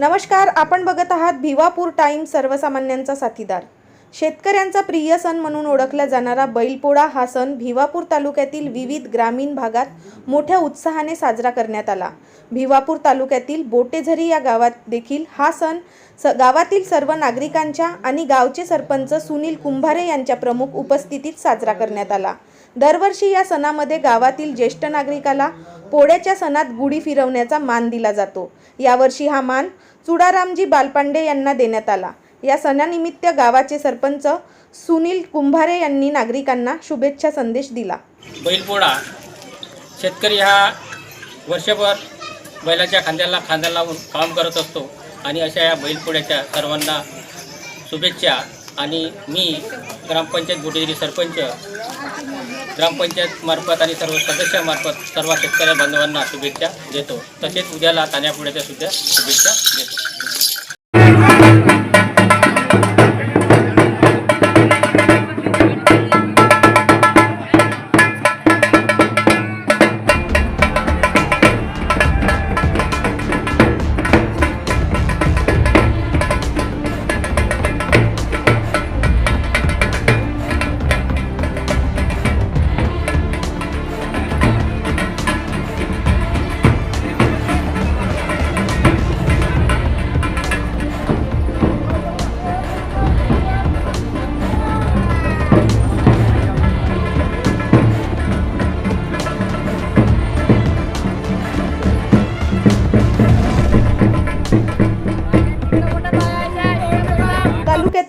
नमस्कार आपण बघत आहात भिवापूर टाइम सर्वसामान्यांचा साथीदार. शेतकऱ्यांचा प्रिय सण म्हणून ओळखला जाणारा बैलपोळा हा सण भिवापूर तालुक्यातील विविध ग्रामीण भागात मोठ्या उत्साहाने साजरा करण्यात आला. भिवापूर तालुक्यातील बोटेझरी या गावात देखील हा सण स गावातील सर्व नागरिकांच्या आणि गावचे सरपंच सुनील कुंभारे यांच्या प्रमुख उपस्थितीत साजरा करण्यात आला. दरवर्षी या सणामध्ये गावातील ज्येष्ठ नागरिकाला पोळ्याच्या सणात गुढी फिरवण्याचा मान दिला जातो. यावर्षी हा मान चुडारामजी बालपांडे यांना देण्यात आला. या सणानिमित्त गावाचे सरपंच सुनील कुंभारे यांनी नागरिकांना शुभेच्छा संदेश दिला. बैलपोळा. शेतकरी हा वर्षभर बैलाच्या खांद्याला खांदा लावून काम करत असतो आणि अशा या बैलपोळ्याच्या सर्वांना शुभेच्छा. आणि मी ग्रामपंचायत बुटेगिरी सरपंच ग्रामपंचायत मार्फत आणि सर्व सदस्यामार्फत सर्व शेतकरी बांधवांना शुभेच्छा देतो. तसेच उद्याला तान्यापुढ्याच्या सुद्धा शुभेच्छा देतो.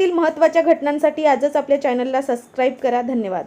देशातील महत्त्वाच्या घटनांसाठी आजच आपल्या चॅनलला सबस्क्राईब करा. धन्यवाद.